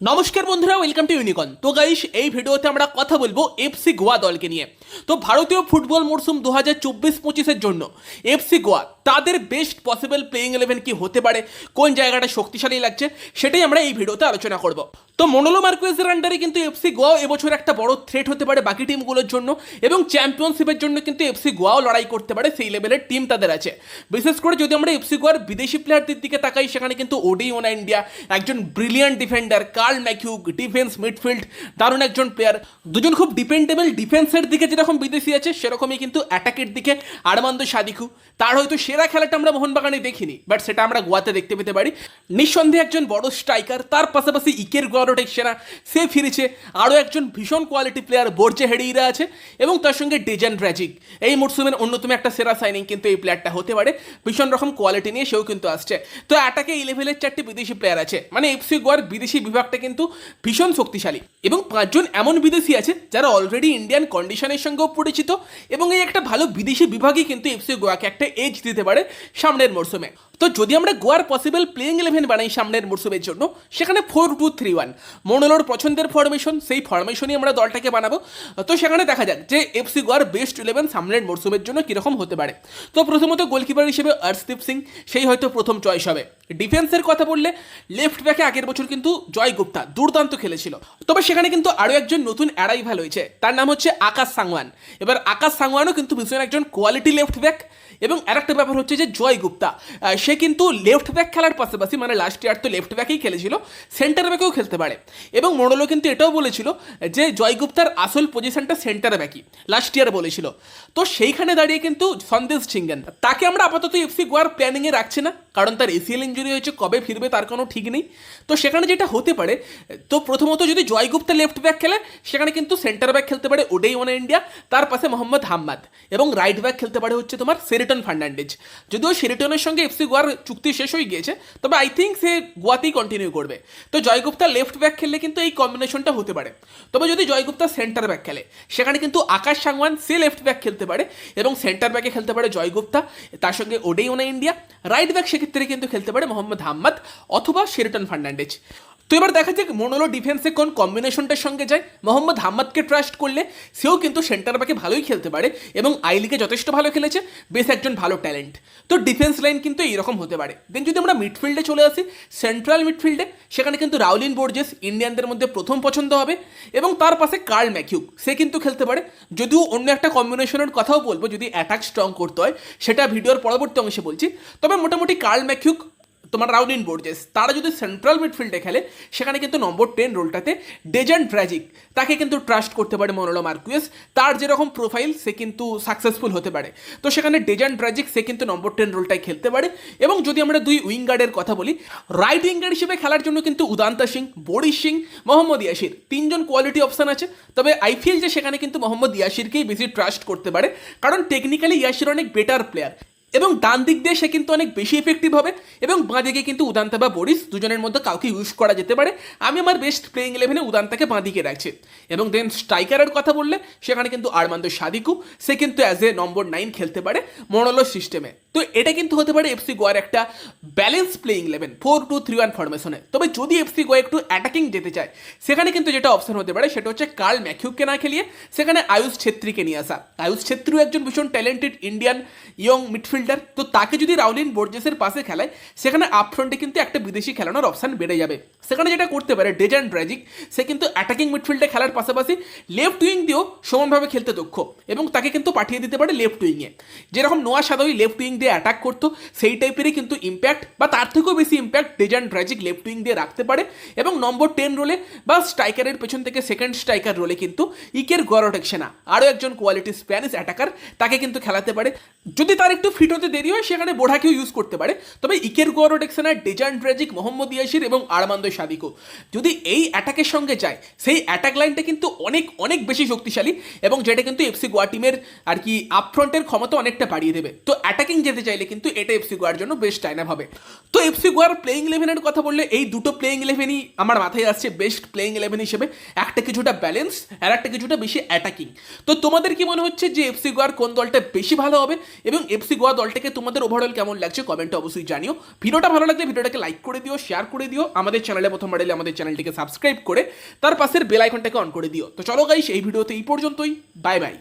নমস্কার বন্ধুরা welcome to ইউনিকন তো গাইস এই ভিডিওতে আমরা কথা বলব এফসি গোয়া দলকে নিয়ে। তো ভারতীয় ফুটবল মরশুম দু হাজার চব্বিশ পঁচিশের জন্য এফসি গোয়া তাদের বেস্ট পসিবল প্লেইং ইলেভেন কি হতে পারে? কোন জায়গাটা শক্তিশালী লাগছে? সেটাই আমরা এই ভিডিওতে আলোচনা করব। তো মনোলো মার্কুয়েসের আন্ডারে কিন্তু এফসি গোয়াও এবছর একটা বড় থ্রেট হতে পারে বাকি টিমগুলোর জন্য এবং চ্যাম্পিয়নশিপের জন্য কিন্তু এফসি গোয়াও লড়াই করতে পারে সেই লেভেলের টিম তাদের আছে। বিশেষ করে যদি আমরা এফসি গোয়ার বিদেশি প্লেয়ারদের দিকে তাকাই, সেখানে কিন্তু ওডি ওনা ইন্ডিয়া একজন brilliant defender Carl McHugh defence midfield দারুণ একজন প্লেয়ার দুজন খুব ডিপেন্ডেবল ডিফেন্সের দিকে যেরকম বিদেশি আছে, সেরকমই কিন্তু অ্যাটাকের দিকে আরমান্দ সাদিকু। তার হয়তো সেরা খেলাটা আমরা মোহনবাগানে দেখিনি বাট সেটা আমরা গোয়াতে দেখতে পেতে পারি। নিঃসন্দেহে একজন বড় স্ট্রাইকার তার পাশাপাশি ইকের গোয়ারোটেক সেরা। সে ফিরেছে, আরও একজন ভীষণ কোয়ালিটি প্লেয়ার বোর্জে হেডিরা আছে, এবং তার সঙ্গে ডেজান ব্র্যাজিক এই মরসুমের অন্যতম একটা সেরা সাইনিং কিন্তু এই প্লেয়ারটা হতে পারে। ভীষণ রকম কোয়ালিটি নিয়ে সেও কিন্তু আসছে। তো অ্যাটাকে এই লেভেলের চারটি বিদেশি প্লেয়ার আছে। মানে এফসি গোয়ার বিদেশি বিভাগটা কিন্তু ভীষণ শক্তিশালী, এবং পাঁচজন এমন বিদেশি আছে যারা অলরেডি ইন্ডিয়ান কন্ডিশনের সঙ্গেও পরিচিত, এবং এই একটা ভালো বিদেশি বিভাগই কিন্তু এফসি গোয়াকে একটা এজ দিতে পারে সামনের মরশুমে তো যদি আমরা গোয়ার পসিবল প্লেইং ইলেভেন বানাই সামনের মরসুমের জন্য সেখানে ফোর টু থ্রি ওয়ান মনোলোর পছন্দের ফরমেশন সেই ফরমেশনই আমরা দলটাকে বানাবো। তো সেখানে দেখা যাক যে এফসি গোয়ার বেস্ট ইলেভেন সামনের মরসুমের জন্য কীরকম হতে পারে। তো প্রথমত গোলকিপার হিসেবে অর্শদীপ সিং সেই হয়তো প্রথম চয়েস হবে। ডিফেন্সের কথা বললে লেফট ব্যাকে আগের বছর কিন্তু জয় গুপ্তা দুর্দান্ত খেলেছিল। তবে সেখানে কিন্তু আরও একজন নতুন অ্যারাইভাল হয়েছে তার নাম হচ্ছে আকাশ সাংওয়ান। এবার আকাশ সাংওয়ানও কিন্তু ভীষণ একজন কোয়ালিটি লেফট ব্যাক এবং আরেকটা ব্যাপার হচ্ছে যে জয় গুপ্তা আহ, সে কিন্তু লেফট ব্যাক খেলার পাশাপাশি মানে লাস্ট ইয়ার তো লেফট ব্যাকেই খেলেছিল সেন্টার ব্যাকেও খেলতে পারে। এবং মোড়লো কিন্তু এটাও বলেছিল যে জয়গুপ্তার আসল পজিশনটা সেন্টার ব্যাকই লাস্ট ইয়ার বলেছিল। তো সেইখানে দাঁড়িয়ে কিন্তু সন্দেশ ছিঙ্গেন তাকে আমরা আপাতত এফসি গোয়ার প্ল্যানিংয়ে রাখছি না, কারণ তার এসিএল ইঞ্জুরি হয়েছে, কবে ফিরবে তার কোনো ঠিক নেই। তো সেখানে যেটা হতে পারে, তো প্রথমত যদি জয় গুপ্তা লেফট ব্যাক খেলে, সেখানে কিন্তু সেন্টার ব্যাক খেলতে পারে ওডেই ওয়ান ইন্ডিয়া তার পাশে মোহাম্মদ হাম্মাদ। এবং রাইট ব্যাক খেলতে পারে হচ্ছে তোমার সেরিটন ফার্নান্ডেজ যদিও সেরিটনের সঙ্গে এফসি গোয়ার চুক্তি শেষ হয়ে গিয়েছে, তবে আই থিঙ্ক সে গোয়াতেই কন্টিনিউ করবে। তো জয়গুপ্তা লেফট ব্যাক খেললে কিন্তু এই কম্বিনেশনটা হতে পারে। তবে যদি জয়গুপ্তা সেন্টার ব্যাক খেলে, সেখানে কিন্তু আকাশ সাংওয়ান সে লেফট ব্যাক খেলতে পারে এবং সেন্টার ব্যাকে খেলতে পারে জয়গুপ্তা, তার সঙ্গে ওডেই ওনা ইন্ডিয়া। রাইট ব্যাক সেক্ষেত্রে কিন্তু খেলতে পারে মোহাম্মদ হাম্মাদ অথবা শেরিটন ফার্নান্ডেজ। তো এবার দেখা যাক মনোলো ডিফেন্সে কোন কম্বিনেশনটার সঙ্গে যায়। মোহাম্মদ হাম্মাদকে ট্রাস্ট করলে সেও কিন্তু সেন্টার ব্যাকে ভালোই খেলতে পারে এবং আই লিগে যথেষ্ট ভালো খেলেছে, বেশ একজন ভালো ট্যালেন্ট তো ডিফেন্স লাইন কিন্তু এইরকম হতে পারে। দেন যদি আমরা মিডফিল্ডে চলে আসি সেন্ট্রাল মিডফিল্ডে সেখানে কিন্তু রাউলিন বোর্জেস ইন্ডিয়ানদের মধ্যে প্রথম পছন্দ হবে এবং তার পাশে কার্ল ম্যাকিউক সে কিন্তু খেলতে পারে। যদিও অন্য একটা কম্বিনেশনের কথাও বলব, যদি অ্যাটাক স্ট্রং করতে হয়, সেটা ভিডিওর পরবর্তী অংশে বলছি। তবে মোটামুটি কার্ল ম্যাকিউক তোমার রাউলিন বোর্জেস তারা যদি সেন্ট্রাল মিডফিল্ডে খেলে, সেখানে কিন্তু নম্বর টেন রোলটাতে ডেজান ট্র্যাজিক তাকে কিন্তু ট্রাস্ট করতে পারে মনোলো মার্কুয়েস। তার যেরকম প্রোফাইল সে কিন্তু সাকসেসফুল হতে পারে। তো সেখানে ডেজান ট্র্যাজিক সে কিন্তু নম্বর টেন রোলটাই খেলতে পারে। এবং যদি আমরা দুই উইং গার্ডের কথা বলি রাইট উইং গার্ড হিসেবে খেলার জন্য কিন্তু উদান্তা সিং, বরিশ সিং, মোহাম্মদ ইয়াসির তিনজন কোয়ালিটি অপশন আছে। তবে আইপিএল যে সেখানে কিন্তু মোহাম্মদ ইয়াসিরকেই বেশি ট্রাস্ট করতে পারে। কারণ টেকনিক্যালি ইয়াসির অনেক বেটার প্লেয়ার এবং ডান দিক দিয়ে সে কিন্তু অনেক বেশি এফেক্টিভ হবে এবং বাঁ দিকে কিন্তু উদান্তা বা বরিস দুজনের মধ্যে কাউকে ইউজ করা যেতে পারে। আমি আমার বেস্ট প্লেইং ইলেভেনে উদান্তাকে বাঁ দিকে রাখছি। এবং দেন স্ট্রাইকারের কথা বললে, সেখানে কিন্তু আরমান্দ সাদিকু, সে কিন্তু অ্যাজ এ নম্বর নাইন খেলতে পারে মনোলো সিস্টেমে তো এটা কিন্তু হতে পারে এফসি গোয়ার একটা balance playing eleven four two three one ফরমেশনে তবে যদি এফসি গোয়া একটু অ্যাটাকিং যেতে চায়, সেখানে কিন্তু যেটা অপশন হতে পারে, সেটা হচ্ছে কার্ল ম্যাথিউকে না খেলিয়ে সেখানে আয়ুষ ছেত্রীকে নিয়ে আসা। আয়ুষ ছেত্রীও একজন ভীষণ ট্যালেন্টেড ইন্ডিয়ান ইয়ং মিডফিল্ডার তো তাকে যদি রাউলিন বোর্জেসের পাশে খেলায়, সেখানে আপফ্রন্টে কিন্তু একটা বিদেশি খেলানোর অপশন বেড়ে যাবে। সেখানে যেটা করতে পারে ডেজান ব্র্যাজিক সে কিন্তু অ্যাটাকিং মিডফিল্ডে খেলার পাশাপাশি লেফট উইং দিয়েও সমানভাবে খেলতে দক্ষ এবং তাকে কিন্তু পাঠিয়ে দিতে পারে লেফট উইংয়ে যেরকম নোয়া সাদই লেফট উইং দিয়ে অ্যাটাক করতো, সেই টাইপেরই কিন্তু ইম্প্যাক্ট বা তার থেকেও বেশি impact Dejan Drazic left wing দিয়ে রাখতে পারে এবং নম্বর টেন রোলে বা স্ট্রাইকারের পেছন থেকে সেকেন্ড স্ট্রাইকার রোলে কিন্তু ইকের গরোটেকশনা আরও একজন কোয়ালিটি স্প্যানিশ অ্যাটাকার তাকে কিন্তু খেলাতে পারে। যদি তার একটু ফিট হতে দেরি হয়, সেখানে বোঢাকেও ইউজ করতে পারে। তবে ইকের গরোটেকশনা ডেজান ড্রাজিক, মোহাম্মদ ইয়াসির এবং আরমান্দ সাদিকো যদি এই অ্যাটাকের সঙ্গে যায়, সেই অ্যাটাক লাইনটা কিন্তু অনেক অনেক বেশি শক্তিশালী এবং যেটা কিন্তু এফসি গোয়া টিমের আর কি আপফ্রন্টের ক্ষমতা অনেকটা বাড়িয়ে দেবে। তো অ্যাটাকিং যেতে চাইলে কিন্তু এটা এফসি গোয়ার জন্য বেস্ট টাইনাপ হবে। তো এফসি গোয়ার প্লেইং ইলেভেনের কথা বললে, এই দুটো প্লেইং ইলেভেনই আমার মাথায় আসছে বেস্ট প্লেইং ইলেভেন হিসেবে। একটা কিছুটা ব্যালেন্স আর একটা কিছুটা বেশি অ্যাটাকিং তো তোমাদের কি মনে হচ্ছে যে এফসি গোয়ার কোন দলটা বেশি ভালো হবে? এবং এফসি গোয়া দলটাকে তোমাদের ওভারঅল কেমন লাগছে কমেন্টে অবশ্যই জানিও। ভিডিওটা ভালো লাগলে ভিডিওটাকে লাইক করে দিও শেয়ার করে দিও, আমাদের চ্যানেলে প্রথমবার এলে আমাদের চ্যানেলটিকে সাবস্ক্রাইব করে, তার পাশের বেল আইকনটাকে অন করে দিও। তো চলো গাইস এই ভিডিওতে এই পর্যন্তই। Bye bye